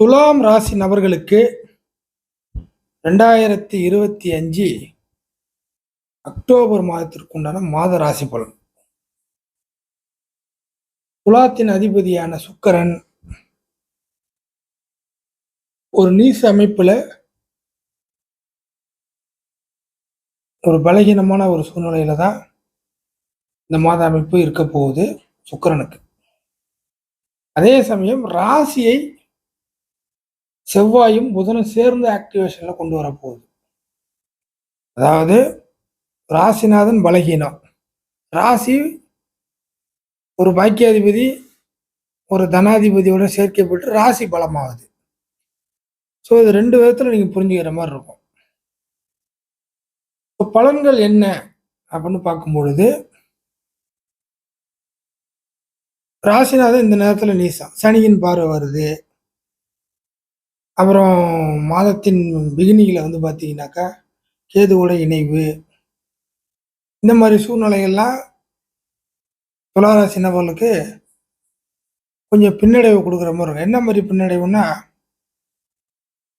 துலாம் ராசி நபர்களுக்கு ரெண்டாயிரத்தி இருபத்தி அஞ்சு அக்டோபர் மாதத்திற்கு உண்டான மாத ராசி பலன். துலாத்தின் அதிபதியான சுக்கரன் ஒரு நீச அமைப்பில் ஒரு பலகீனமான ஒரு சூழ்நிலையில தான் இந்த மாத அமைப்பு இருக்க போகுது சுக்கரனுக்கு. அதே சமயம் ராசியை செவ்வாயும் புதனும் சேர்ந்து ஆக்டிவேஷனில் கொண்டு வரப்போகுது. அதாவது ராசிநாதன் பலகீனம். ராசி ஒரு பாக்கியாதிபதி ஒரு தனாதிபதியோட சேர்க்கப்பட்டு ராசி பலமாகுது. ஸோ இது ரெண்டு விதத்தில் நீங்கள் புரிஞ்சுக்கிற மாதிரி இருக்கும். இப்போ பலன்கள் என்ன அப்படின்னு பார்க்கும் பொழுது ராசிநாதன் இந்த நேரத்தில் நீசம். சனியின் பார்வை வருது. அப்புறம் மாதத்தின் பிகினிங்கில் வந்து பார்த்தீங்கன்னாக்கா கேதுவோட இணைவு. இந்த மாதிரி சூழ்நிலைகள்லாம் துளாராசி நபர்களுக்கு கொஞ்சம் பின்னடைவு கொடுக்குற மாதிரி இருக்கும். என்ன மாதிரி பின்னடைவுன்னா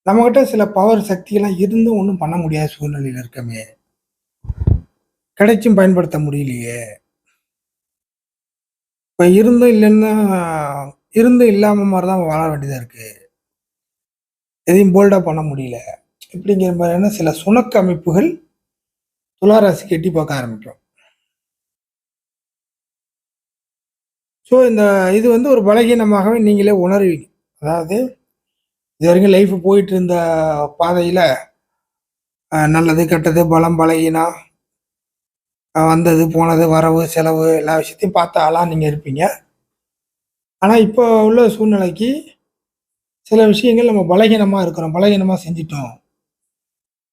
நம்மக்கிட்ட சில பவர் சக்தியெல்லாம் இருந்தும் ஒன்றும் பண்ண முடியாத சூழ்நிலையில் இருக்கமே. கிடைச்சும் பயன்படுத்த முடியலையே. இப்போ இருந்தும் இல்லைன்னா இருந்தும் இல்லாமல் மாதிரி தான் வாழ வேண்டியதாக இருக்குது எதையும் போல்டாக பண்ண முடியல. இப்படிங்கிற மாதிரியான சில சுணக்க அமைப்புகள் துளாராசிக்கு எட்டி பார்க்க ஆரம்பிக்கும். ஸோ இந்த இது வந்து ஒரு பலகீனமாகவே நீங்களே உணர்வீங்க. அதாவது இது வரைக்கும் லைஃப் போயிட்டு இருந்த பாதையில் நல்லது கெட்டது பலம் பலகீனம் வந்தது போனது வரவு செலவு எல்லா விஷயத்தையும் பார்த்தாலாம் ஆளாக நீங்கள் இருப்பீங்க. ஆனால் இப்போ உள்ள சூழ்நிலைக்கு சில விஷயங்கள் நம்ம பலகீனமாக இருக்கிறோம் பலகீனமாக செஞ்சிட்டோம்.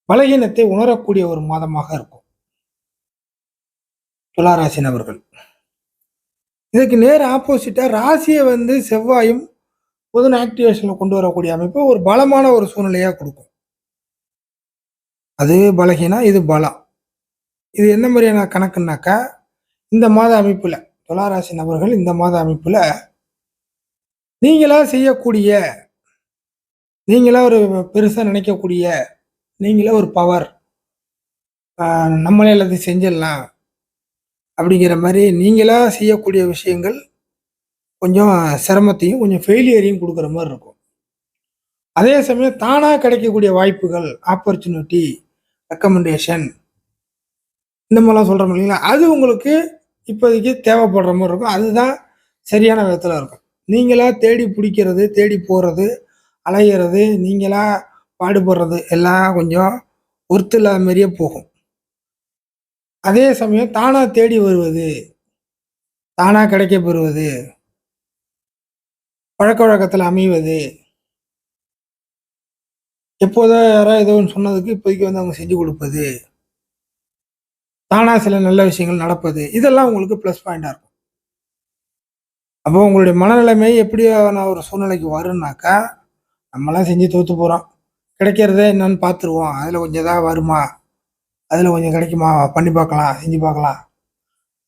பலகீனத்தை உணரக்கூடிய ஒரு மாதமாக இருக்கும். துளாராசி நபர்கள். இதுக்கு நேர் ஆப்போசிட்டாக ராசியை வந்து செவ்வாயும் புதன் ஆக்டிவேஷனில் கொண்டு வரக்கூடிய அமைப்பு ஒரு பலமான ஒரு சூழ்நிலையாக கொடுக்கும். அது பலகீனம் இது பலம். இது என்ன மாதிரியான கணக்குனாக்கா இந்த மாத அமைப்பில் துளாராசி நபர்கள் இந்த மாத அமைப்பில் நீங்களாக செய்யக்கூடிய நீங்களே ஒரு பெருசாக நினைக்கக்கூடிய நீங்களே ஒரு பவர் நம்மளே எல்லாத்தையும் செஞ்சிடலாம். அப்படிங்கிற மாதிரி நீங்களாக செய்யக்கூடிய விஷயங்கள் கொஞ்சம் சிரமத்தையும் கொஞ்சம் ஃபெயிலியரையும் கொடுக்குற மாதிரி இருக்கும். அதே சமயம் தானாக கிடைக்கக்கூடிய வாய்ப்புகள் ஆப்பர்ச்சுனிட்டி ரெக்கமெண்டேஷன் இந்த மாதிரிலாம் சொல்கிறோம் இல்லைங்களா? அது உங்களுக்கு இப்போதைக்கு தேவைப்படுற மாதிரி இருக்கும். அதுதான் சரியான விதத்தில் இருக்கும். நீங்களாக தேடி பிடிக்கிறது தேடி போகிறது அலையிறது நீங்களாக பாடுபடுறது எல்லாம் கொஞ்சம் ஒர்த்து இல்லாத மாதிரியே போகும். அதே சமயம் தானாக தேடி வருவது தானாக கிடைக்க பெறுவது பழக்க வழக்கத்தில் அமைவது. எப்போதோ யாராவது ஏதோ ஒன்று சொன்னதுக்கு இப்போதைக்கு வந்து அவங்க செஞ்சு கொடுப்பது. தானாக சில நல்ல விஷயங்கள் நடப்பது. இதெல்லாம் உங்களுக்கு ப்ளஸ் பாயிண்டாக இருக்கும். அப்போ உங்களுடைய மனநிலைமை எப்படியான ஒரு சூழ்நிலைக்கு வரும்னாக்கா நம்மளாம் செஞ்சு தோற்று போகிறோம் கிடைக்கிறதே என்னன்னு பார்த்துருவோம் அதில் கொஞ்சம் எதாவது வருமா? அதில் கொஞ்சம் கிடைக்குமா? பண்ணி பார்க்கலாம் செஞ்சு பார்க்கலாம்.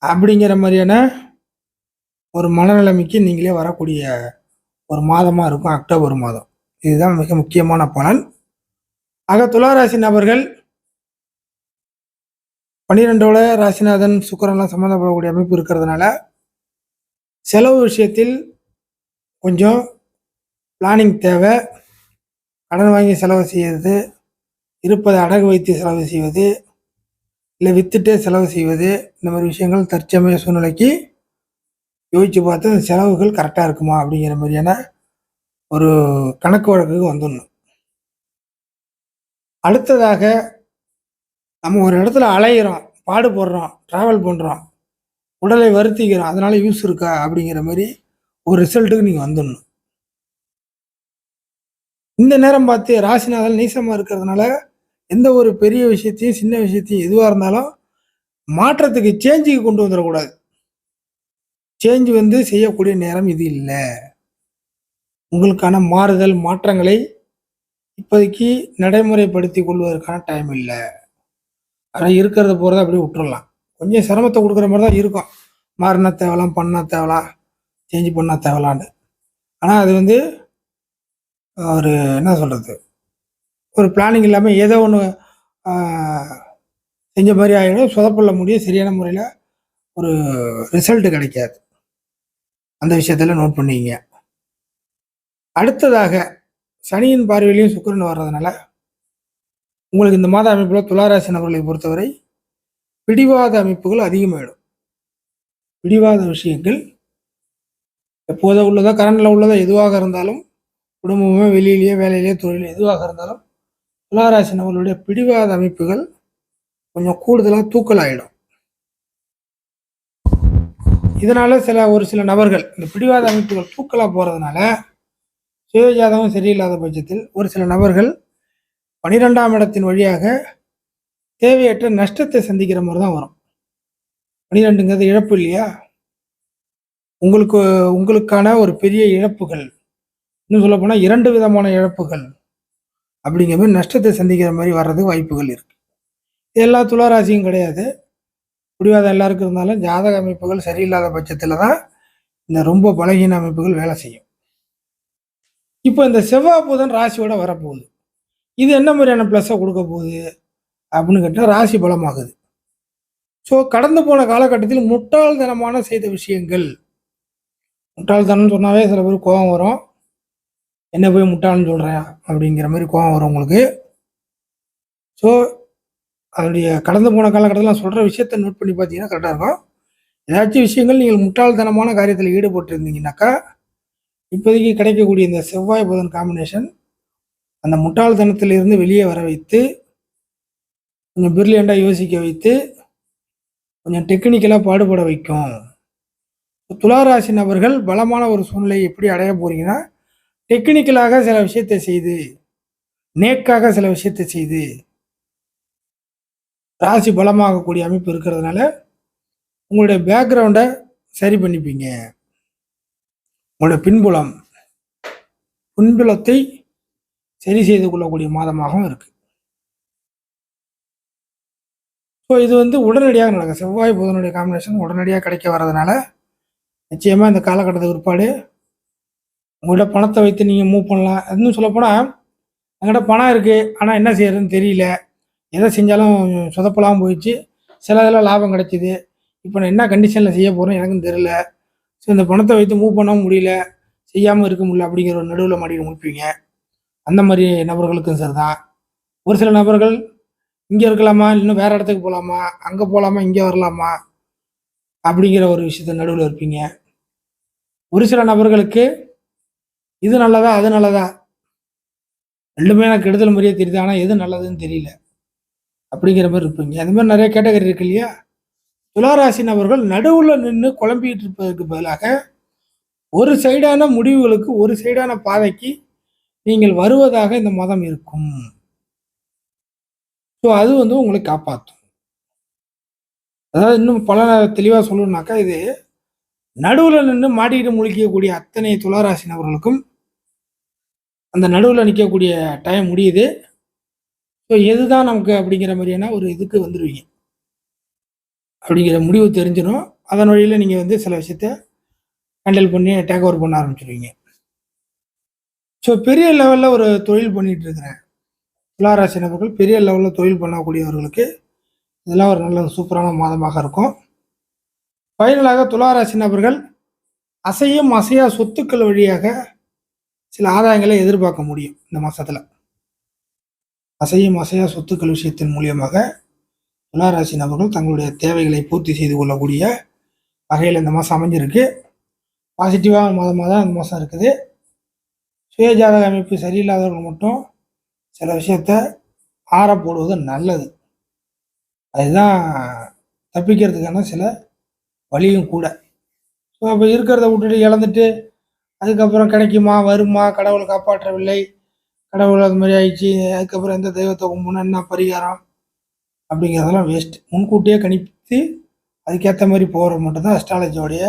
அப்படிங்கிற மாதிரியான ஒரு மனநிலைமைக்கு நீங்களே வரக்கூடிய ஒரு மாதமாக இருக்கும் அக்டோபர் மாதம். இதுதான் மிக முக்கியமான பலன். ஆக துளாராசி நபர்கள் பன்னிரெண்டோட ராசிநாதன் சுக்கரன்லாம் சம்மந்தப்படக்கூடிய அமைப்பு இருக்கிறதுனால செலவு விஷயத்தில் கொஞ்சம் பிளானிங் தேவை. கடன் வாங்கி செலவு செய்வது. இருப்பதை அடகு வைத்து செலவு செய்வது. இல்லை வித்துட்டே செலவு செய்வது. இந்த மாதிரி விஷயங்கள் தற்சமய சூழ்நிலைக்கு யோசித்து பார்த்து அந்த செலவுகள் கரெக்டாக இருக்குமா அப்படிங்கிற மாதிரியான ஒரு கணக்கு வழக்குக்கு வந்துடணும். அடுத்ததாக நம்ம ஒரு இடத்துல அலையிறோம் பாடுபடுறோம் ட்ராவல் பண்ணுறோம் உடலை வருத்திக்கிறோம் அதனால் யூஸ் இருக்கா அப்படிங்கிற மாதிரி ஒரு ரிசல்ட்டுக்கு நீங்கள் வந்துடணும். இந்த நேரம் பார்த்து ராசிநாதன் நீசமாக இருக்கிறதுனால எந்த ஒரு பெரிய விஷயத்தையும் சின்ன விஷயத்தையும் எதுவாக இருந்தாலும் மாற்றத்துக்கு சேஞ்சுக்கு கொண்டு வந்துடக்கூடாது. சேஞ்ச் வந்து செய்யக்கூடிய நேரம் இது இல்லை. உங்களுக்கான மாறுதல் மாற்றங்களை இப்போதைக்கு நடைமுறைப்படுத்தி கொள்வதற்கான டைம் இல்லை. ஆனால் இருக்கிறத போகிறத அப்படியே விட்டுடலாம் கொஞ்சம் சிரமத்தை கொடுக்குற மாதிரி தான் இருக்கும். மாறினா தேவலாம் பண்ணால் தேவலாம் சேஞ்ச் பண்ணால் தேவலான்னு ஆனால் அது வந்து ஒரு என்ன சொல்கிறது ஒரு பிளானிங் இல்லாமல் ஏதோ ஒன்று செஞ்ச மாதிரி ஆகிடும் சொதப்பள்ள முடியும் சரியான முறையில் ஒரு ரிசல்ட்டு கிடைக்காது. அந்த விஷயத்தில் நோட் பண்ணிங்க அடுத்ததாக சனியின் பார்வையிலையும் சுக்கரன் வர்றதுனால உங்களுக்கு இந்த மாத அமைப்பில் துளாராசி நபர்களை பொறுத்தவரை பிடிவாத அமைப்புகள் அதிகமாகிடும் பிடிவாத விஷயங்கள் எப்போதோ உள்ளதோ கரண்டில் உள்ளதோ எதுவாக இருந்தாலும் குடும்பமே வெளியிலேயே வேலையிலேயே தொழில் எதுவாக இருந்தாலும் துளாராசி நபர்களுடைய பிடிவாத அமைப்புகள் கொஞ்சம் கூடுதலாக தூக்கலாயிடும். இதனால் சில ஒரு சில நபர்கள் இந்த பிடிவாத அமைப்புகள் தூக்கலாக போகிறதுனால சுயஜாதகம் சரியில்லாத பட்சத்தில் ஒரு சில நபர்கள் பனிரெண்டாம் இடத்தின் வழியாக தேவையற்ற நஷ்டத்தை சந்திக்கிற மாதிரி தான் வரும். பனிரெண்டுங்கிறது இழப்பு இல்லையா? உங்களுக்கு உங்களுக்கான ஒரு பெரிய இழப்புகள். இன்னும் சொல்ல போனால் இரண்டு விதமான இழப்புகள் அப்படிங்கிற மாதிரி நஷ்டத்தை சந்திக்கிற மாதிரி வர்றதுக்கு வாய்ப்புகள் இருக்குது எல்லா துளாராசியும் கிடையாது. பிடிவாதம் எல்லாருக்கும் இருந்தாலும் ஜாதக அமைப்புகள் சரியில்லாத பட்சத்தில் தான் இந்த ரொம்ப பலகீன அமைப்புகள் வேலை செய்யும். இப்போ இந்த செவ்வாய் புதன் ராசியோட வரப்போகுது. இது என்ன மாதிரியான ப்ளஸ்ஸை கொடுக்க போகுது அப்படின்னு கேட்டால் ராசி பலமாகுது. ஸோ கடந்து போன காலகட்டத்தில் முட்டாள்தனமான செய்த விஷயங்கள். முட்டாள்தனம்னு சொன்னாவே சில பேர் கோபம் வரும். என்ன போய் முட்டாள்னு சொல்கிறேன் அப்படிங்கிற மாதிரி கோபம் வரும் உங்களுக்கு. ஸோ அதனுடைய கடந்து போன காலகட்டத்தில் நான் சொல்கிற விஷயத்த நோட் பண்ணி பார்த்தீங்கன்னா கரெக்டாக இருக்கும். ஏதாச்சும் விஷயங்கள் நீங்கள் முட்டாள்தனமான காரியத்தில் ஈடுபட்டிருந்தீங்கன்னாக்கா இப்போதைக்கு கிடைக்கக்கூடிய இந்த செவ்வாய் புதன் காம்பினேஷன் அந்த முட்டாள்தனத்திலிருந்து வெளியே வர வைத்து கொஞ்சம் பிரில்லியண்டாக யோசிக்க வைத்து கொஞ்சம் டெக்னிக்கலாக பாடுபட வைக்கும். துளாராசி நபர்கள் பலமான ஒரு சூழ்நிலையை எப்படி அடைய போகிறீங்கன்னா டெக்னிக்கலாக சில விஷயத்தை செய்து நேக்காக சில விஷயத்தை செய்து ராசி பலமாகக்கூடிய அமைப்பு இருக்கிறதுனால உங்களுடைய பேக்ரவுண்டை சரி பண்ணிப்பீங்க. உங்களுடைய பின்புலம் பின்புலத்தை சரி செய்து கொள்ளக்கூடிய மாதமாகவும் இருக்குது ஸோ இது வந்து உடனடியாக நடக்கும். செவ்வாய் புதனுடைய காம்பினேஷன் உடனடியாக கிடைக்க வர்றதுனால நிச்சயமாக இந்த காலகட்டத்துக்கு பிற்பாடு உங்கள்கிட்ட பணத்தை வைத்து நீங்கள் மூவ் பண்ணலாம். இன்னும் சொல்லப்போனால் என்கிட்ட பணம் இருக்குது ஆனால் என்ன செய்யறதுன்னு தெரியல. எதை செஞ்சாலும் சொதப்பலாம் போயிடுச்சு. சில இதில் லாபம் கிடைச்சிது. இப்போ நான் என்ன கண்டிஷனில் செய்ய போகிறேன் எனக்கும் தெரியல. ஸோ இந்த பணத்தை வைத்து மூவ் பண்ணவும் முடியல. செய்யாமல் இருக்க முடியல அப்படிங்கிற ஒரு நடுவில் மாட்டிட்டு முடிப்பீங்க. அந்த மாதிரி நபர்களுக்கும் சரி தான். ஒரு சில நபர்கள் இங்கே இருக்கலாமா? இன்னும் வேறு இடத்துக்கு போகலாமா அங்கே போகலாமா இங்கே வரலாமா? அப்படிங்கிற ஒரு விஷயத்த நடுவில் இருப்பீங்க. ஒரு சில நபர்களுக்கு இது நல்லதா அது நல்லதா? ரெண்டுமே எனக்கு கெடுதல் முறையே தெரியுது ஆனால் எது நல்லதுன்னு தெரியல. அப்படிங்கிற மாதிரி இருப்பீங்க. அந்த மாதிரி நிறைய கேட்டகரி இருக்கு இல்லையா? துளாராசி நபர்கள் நடுவில் நின்று குழம்பிக்கிட்டு இருப்பதற்கு பதிலாக ஒரு சைடான முடிவுகளுக்கு ஒரு சைடான பாதைக்கு நீங்கள் வருவதாக இந்த மதம் இருக்கும். ஸோ அது வந்து உங்களை காப்பாற்றும் அதாவது இன்னும் பல தெளிவாக சொல்லணுனாக்கா இது நடுவில் நின்று மாட்டிக்கிட்டு முழிக்கக்கூடிய அத்தனை துளாராசி நபர்களுக்கும் அந்த நடுவில் நிற்கக்கூடிய டைம் முடியுது. ஸோ எதுதான் நமக்கு அப்படிங்கிற மாதிரியான ஒரு இதுக்கு வந்துடுவீங்க அப்படிங்கிற முடிவு தெரிஞ்சிடும். அதன் வழியில் நீங்கள் வந்து சில விஷயத்த ஹேண்டில் பண்ணி டேக் ஓவர் பண்ண ஆரம்பிச்சிருவீங்க. ஸோ பெரிய லெவலில் ஒரு தொழில் பண்ணிட்டு இருக்கிறேன். துளாராசி நபர்கள் பெரிய லெவலில் தொழில் பண்ணக்கூடியவர்களுக்கு இதெல்லாம் ஒரு நல்ல சூப்பரான மாதமாக இருக்கும். ஃபைனலாக துளாராசி நபர்கள் அசையும் அசையா சொத்துக்கள் வழியாக சில ஆதாயங்களை எதிர்பார்க்க முடியும் இந்த மாசத்துல. அசையும் அசையா சொத்துக்கள் விஷயத்தின் மூலியமாக துளாராசி நபர்கள் தங்களுடைய தேவைகளை பூர்த்தி செய்து கொள்ளக்கூடிய வகையில் இந்த மாதம் அமைஞ்சிருக்கு. பாசிட்டிவான மாதமாக தான் இந்த மாதம் இருக்குது. சுயஜாதக அமைப்பு சரியில்லாதவர்கள் மட்டும் சில விஷயத்த ஆற போடுவது நல்லது. அதுதான் தப்பிக்கிறதுக்கான சில வழியும் கூட. ஸோ அப்போ இருக்கிறத விட்டுட்டு இழந்துட்டு அதுக்கப்புறம் கிடைக்குமா வருமா கடவுள் காப்பாற்றவில்லை. கடவுள் அது மாதிரி ஆயிடுச்சு. அதுக்கப்புறம் எந்த தெய்வத்தை கும்பிடணும் என்ன பரிகாரம் அப்படிங்கிறதெல்லாம் வேஸ்ட் முன்கூட்டியே கணித்து அதுக்கேற்ற மாதிரி போகிறது மட்டும்தான் அஸ்ட்ராலஜியோடைய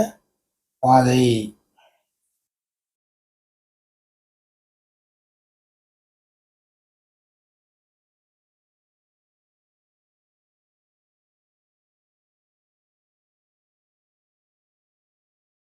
பாதை.